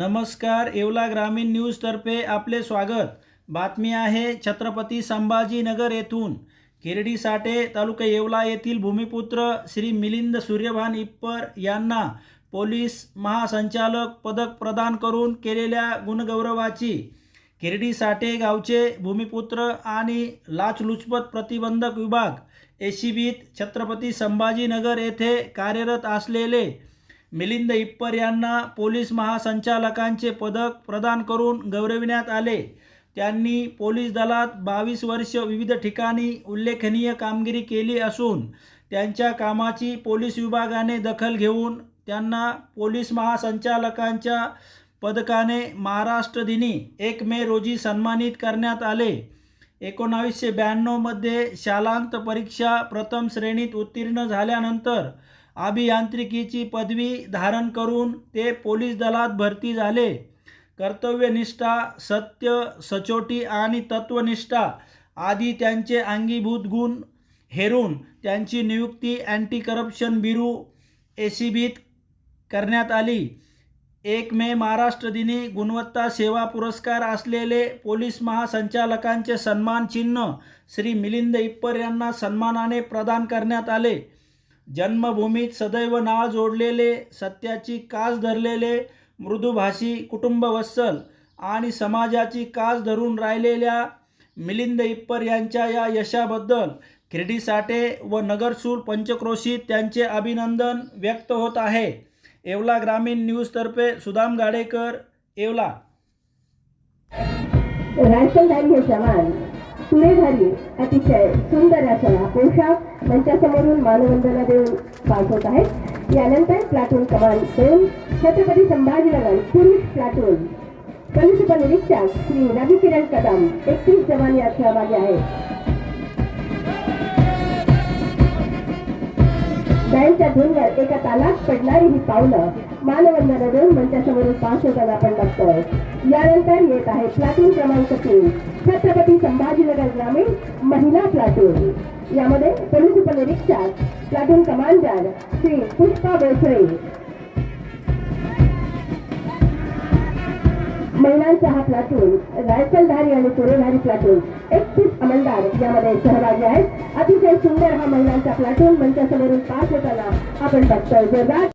नमस्कार येवला ग्रामीण न्यूजतर्फे आपले स्वागत. बातमी आहे छत्रपती संभाजीनगर येथून. किरडी साठे तालुका येवला येथील भूमिपुत्र श्री मिलिंद सूर्यभान इप्पर यांना पोलीस महासंचालक पदक प्रदान करून केलेल्या गुणगौरवाची किरडी साठे गावचे भूमिपुत्र आणि लाचलुचपत प्रतिबंधक विभाग एसीबीत छत्रपती संभाजीनगर येथे कार्यरत असलेले मिलिंद इप्पर यांना पोलीस महासंचालकांचे पदक प्रदान करून गौरविण्यात आले. त्यांनी पोलीस दलात बावीस वर्ष विविध ठिकाणी उल्लेखनीय कामगिरी केली असून त्यांच्या कामाची पोलीस विभागाने दखल घेऊन त्यांना पोलीस महासंचालकांच्या पदकाने महाराष्ट्र दिनी एक मे रोजी सन्मानित करण्यात आले. एकोणावीसशे ब्याण्णवमध्ये शालांत परीक्षा प्रथम श्रेणीत उत्तीर्ण झाल्यानंतर अभियांत्रिकीची पदवी धारण करून ते पोलीस दलात भरती झाले. कर्तव्यनिष्ठा सत्य सचोटी आणि तत्वनिष्ठा आदी त्यांचे अंगीभूत गुण हेरून त्यांची नियुक्ती अँटी करप्शन ब्युरो एसीबीत करण्यात आली. एक मे महाराष्ट्र दिनी गुणवत्ता सेवा पुरस्कार असलेले पोलीस महासंचालकांचे सन्मान चिन्ह श्री मिलिंद इप्पर यांना सन्मानाने प्रदान करण्यात आले. जन्मभूमीत सदैव नाळ जोडलेले सत्याची कास धरलेले मृदुभाषी कुटुंबवत्सल आणि समाजाची कास धरून राहिलेल्या मिलिंद इप्पर यांच्या या यशाबद्दल खिर्डी साठे व नगरसूल पंचक्रोशीत त्यांचे अभिनंदन व्यक्त होत आहे. येवला ग्रामीण न्यूजतर्फे सुदाम गाडेकर येवला. सुरेधारी अतिशय सुंदर असा पोशाख मंचासमोरून मानवंदना देऊन पास होत आहेत. यानंतर प्लाटून कमांड दोन छत्रपती संभाजीनगर पुरुष प्लाटून पोलीस उपनिरीक्षक श्री रवी किरण कदम एकतीस जवान यात सहभागी आहेत बँडच्या धुनवर एका तालात पडणारी ही पावलं मानवंदना देऊन मंचासमोरून पास होताना आपण बघतोय. यानंतर येत आहे प्लाटून क्रमांक तीन छत्रपती नगर ग्रामीण महिला प्लाटून यामध्ये पोलीस उपनिरीक्षक प्लाटून कमांडर श्री पुष्पा बोसरे महिलांचा हा प्लाटून रायफलधारी आणि सुरेधारी प्लाटून एकतीस अमलदार यामध्ये सहभागी आहेत. अतिशय सुंदर हा महिलांचा प्लाटून मंचासमोरून पास होताना आपण बघतोय. जोरदार